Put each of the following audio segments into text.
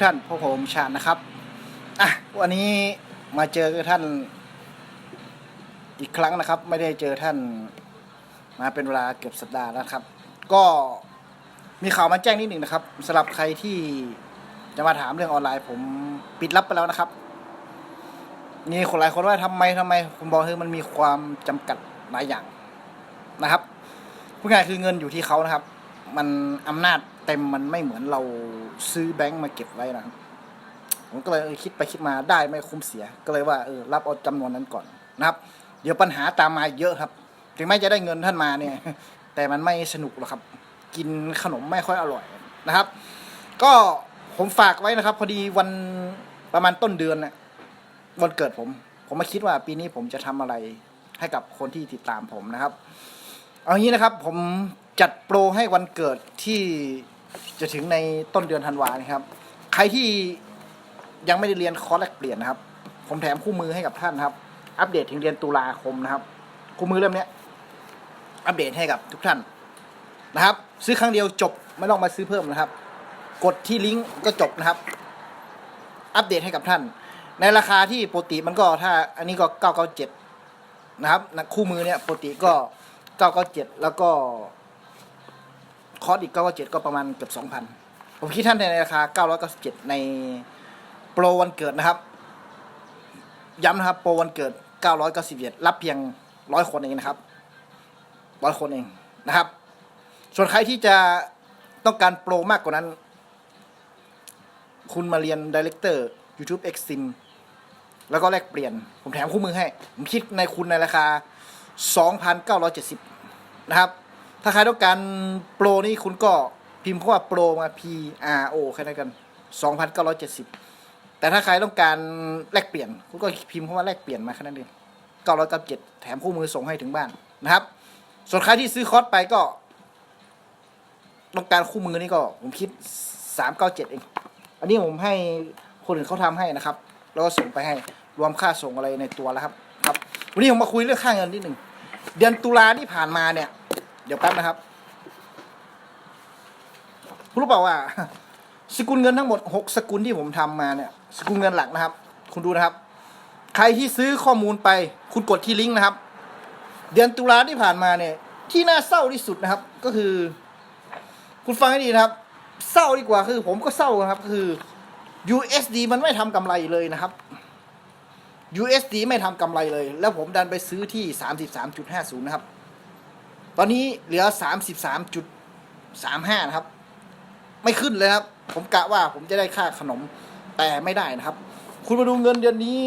ท่านพ่อผมชาญนะครับ อะ วันนี้มาเจอกับท่านอีกครั้งนะครับ ไม่ได้เจอท่านมาเป็นเวลาเกือบสัปดาห์แล้วครับ ก็มีข่าวมาแจ้งนิดหนึ่งนะครับสำหรับใครที่จะมาถามเรื่องออนไลน์ ผมปิดรับไปแล้วนะครับมีคนหลายคนว่าทำไมทำไมผมบอกคือมันมีความจำกัดหลายอย่างนะครับพูดง่ายคือเงินอยู่ที่เขานะครับ มันอำนาจ ต็มมันไม่เหมือนเราซื้อแบงก์มาเก็บไว้นะครับผมก็เลยคิดไปคิดมาได้ไม่คุ้มเสีย ก็เลยว่าเออรับเอาจำนวนนั้นก่อนนะครับ เดี๋ยวปัญหาตามมาเยอะครับ ถึงแม้จะได้เงินท่านมาเนี่ย แต่มันไม่สนุกหรอกครับ กินขนมไม่ค่อยอร่อยนะครับ ก็ผมฝากไว้นะครับ พอดีวันประมาณต้นเดือนน่ะวันเกิดผม ผมมาคิดว่าปีนี้ผมจะทำอะไรให้กับคนที่ติดตามผมนะครับ เอางี้นะครับ ผมจัดโปรให้วันเกิดที่ จะถึงในต้นเดือนธันวานะครับ ใครที่ยังไม่ได้เรียนคอร์สแลกเปลี่ยนนะครับ ผมแถมคู่มือให้กับท่านครับ อัปเดตถึงเดือนตุลาคมนะครับ คู่มือเล่มเนี้ยอัปเดตให้กับทุกท่านนะครับ ซื้อครั้งเดียวจบไม่ต้องมาซื้อเพิ่มนะครับ กดที่ลิงก์ก็จบนะครับ อัปเดตให้กับท่าน ในราคาที่ปกติมันก็ถ้าอันนี้ก็เก้าเก้าเจ็ดนะครับนคู่มือเนี่ยปกติก็เก้าเก้าเจ็ดแล้วก็ คอร์สอีกเก้าเจ็ดก็ประมาณเกือบสองพันผมคิดท่านในราคาเก้าร้อยเก้าสิบเจ็ดในโปรวันเกิดนะครับ ย้ำนะครับ โปรวันเกิดเก้าร้อยเก้าสิบเจ็ดรับเพียงร้อยคนเองนะครับร้อยคนเองนะครับ ส่วนใครที่จะต้องการโปรมากกว่านั้น คุณมาเรียนดีเลกเตอร์ YouTube X Sim แล้วก็แลกเปลี่ยน ผมแถมคู่มือให้ ผมคิดในคุณในราคา 2,970 นะครับ ถ้าใครต้องการโปรนี่คุณก็พิมพ์คำว่าโปรมา P R O แค่นั้นกัน 2,970 แต่ถ้าใครต้องการแลกเปลี่ยน คุณก็พิมพ์คำว่าแลกเปลี่ยนมาแค่นั้นเอง997 แถมคู่มือส่งให้ถึงบ้านนะครับ ส่วนใครที่ซื้อคอร์สไปก็ ต้องการคู่มือนี่ก็ผมคิด 397 เอง อันนี้ผมให้คนอื่นเขาทำให้นะครับ แล้วก็ส่งไปให้รวมค่าส่งอะไรในตัวแล้วครับ ครับ วันนี้ผมมาคุยเรื่องค่าเงินนิดหนึ่งเดือนตุลาที่ผ่านมาเนี่ย ดี๋ยวแป๊บนะครับคุณรู้เปล่าว่า สกุลเงินทั้งหมดหกสกุลที่ผมทำมาเนี่ย สกุลเงินหลักนะครับ คุณดูนะครับ ใครที่ซื้อข้อมูลไป คุณกดที่ลิงก์นะครับ เดือนตุลาที่ผ่านมาเนี่ย ที่น่าเศร้าที่สุดนะครับ ก็คือ คุณฟังให้ดีนะครับ เศร้าดีกว่าคือ ผมก็เศร้านะครับคือ USD มันไม่ทำกำไรเลยนะครับ USD ไม่ทำกำไรเลย แล้วผมดันไปซื้อที่ 33.50 นะครับ อนนี้เหลือ33.35นะครับ ไม่ขึ้นเลยครับ ผมกะว่าผมจะได้ค่าขนมแต่ไม่ได้นะครับ คุณมาดูเงินเดือนนี้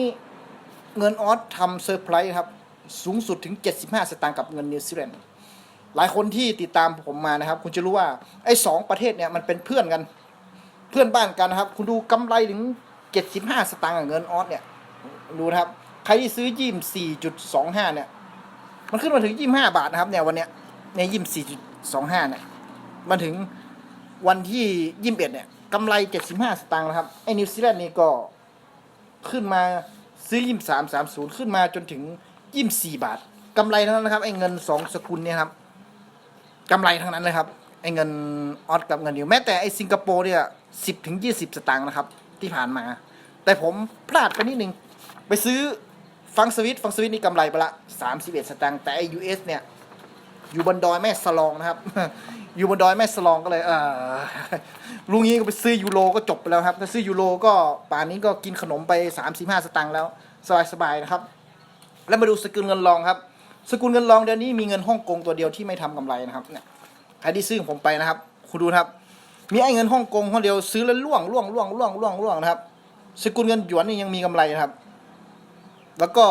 เงินออสทำเซอร์ไพรส์ครับ สูงสุดถึง 75 สตางค์กับเงินนิวซีแลนด์หลายคนที่ติดตามผมมานะครับ คุณจะรู้ว่าไอ้สองประเทศเนี่ยมันเป็นเพื่อนกัน เพื่อนบ้านกันนะครับ คุณดูกำไรถึง 75 สตางค์กับเงินออสเนี่ยดูนะครับ ใครที่ซื้อยิม4.25 เนี่ย มันขึ้นมาถึง 25 บาทนะครับเนี่ยวันเนี้ย ในยิม4.25เนี่ยมันถึงวันที่21เนี่ยกำไร75สตางค์นะครับไอ้นิวซีแลนด์นี่ก็ขึ้นมาซื้อยิม330ขึ้นมาจนถึงยิม4บาทกำไรทั้งนั้นนะครับไอ้เงิน2สกุลเนี่ยครับกำไรทั้งนั้นเลยครับไอ้เงินออสกับเงินนิวแม้แต่ไอ้สิงคโปร์เนี่ย10ถึง20สตางค์นะครับ ที่ผ่านมา แต่ผมพลาดไปนิดนึง ไปซื้อฟังสวิตฟังสวิตนี่กำไรไปละ31สตางค์แต่ไอ้ US เนี่ย อยู่บนดอยแม่สลองนะครับ อยู่บนดอยแม่สลองก็เลยเออลุงนี้ก็ไปซื้อยูโรก็จบไปแล้วครับ ถ้าซื้อยูโรก็ป่านนี้ก็กินขนมไป35สตางค์แล้ว สบายๆนะครับ แล้วมาดูสกุลเงินรองครับ สกุลเงินรองเดือนนี้มีเงินฮ่องกงตัวเดียวที่ไม่ทำกำไรนะครับเนี่ยใครที่ซื้อของผมไปนะครับ คุณดูครับ มีไอ้เงินฮ่องกงคนเดียวซื้อแล้วล่วงล่วงล่วงล่วงล่วงล่วงนะครับ สกุลเงินหยวนนี่ยังมีกำไรนะครับ แล้วก็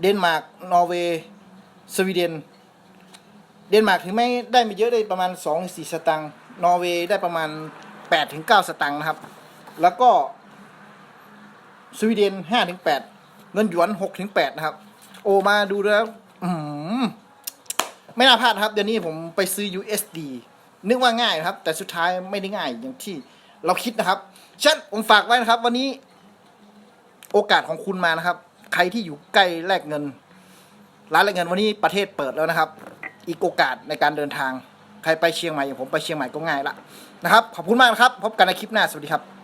เดนมาร์กนอร์เวย์สวีเดน เดนมาร์กถึงไม่ได้ไม่เยอะได้ประมาณ2-4ถึงสตางค์นอร์เวย์ได้ประมาณ8-9ถึงสตางค์นะครับ แล้วก็สวีเดน5-8ถึงเงินหยวน6-8ถึงนะครับ โอมาดูแล้วอืมไม่น่าพลาดครับ เดี๋ยวนี้ผมไปซื้อ USD นึกว่าง่ายนะครับ แต่สุดท้ายไม่ได้ง่ายอย่างที่เราคิดนะครับฉันผมฝากไว้นะครับ วันนี้โอกาสของคุณมานะครับ ใครที่อยู่ใกล้แลกเงิน ร้านแลกเงินวันนี้ประเทศเปิดแล้วนะครับ อีกโอกาสในการเดินทาง ใครไปเชียงใหม่อย่างผมไปเชียงใหม่ก็ง่ายละนะครับ ขอบคุณมากนะครับ พบกันในคลิปหน้า สวัสดีครับ